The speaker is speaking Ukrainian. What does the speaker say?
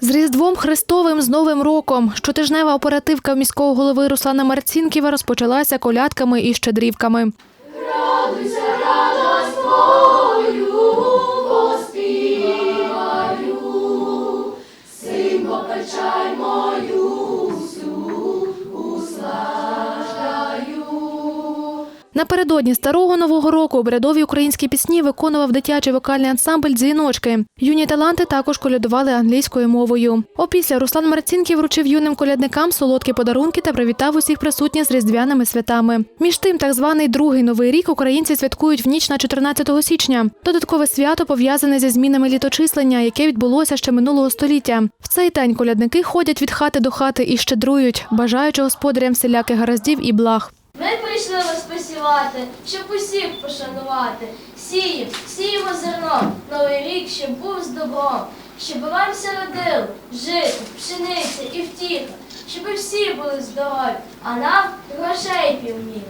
З Різдвом Христовим з Новим роком. Щотижнева оперативка міського голови Руслана Марцінківа розпочалася колядками і щедрівками. Напередодні старого нового року обрядові українські пісні виконував дитячий вокальний ансамбль Дзвіночки. Юні таланти також колядували англійською мовою. Опісля Руслан Марцінків вручив юним колядникам солодкі подарунки та привітав усіх присутніх з різдвяними святами. Між тим, так званий другий новий рік українці святкують в ніч на 14 січня. Додаткове свято пов'язане зі змінами літочислення, яке відбулося ще минулого століття. В цей день колядники ходять від хати до хати і щедрують, бажаючи господарям всіляких гараздів і благ. Ми прийшли вас посівати, щоб усіх пошанувати. Сіємо, сіємо зерно, новий рік, щоб був з добром, щоб вам все родило, жито, пшениця і втіха, щоб всі були здорові, а нам грошей півміра.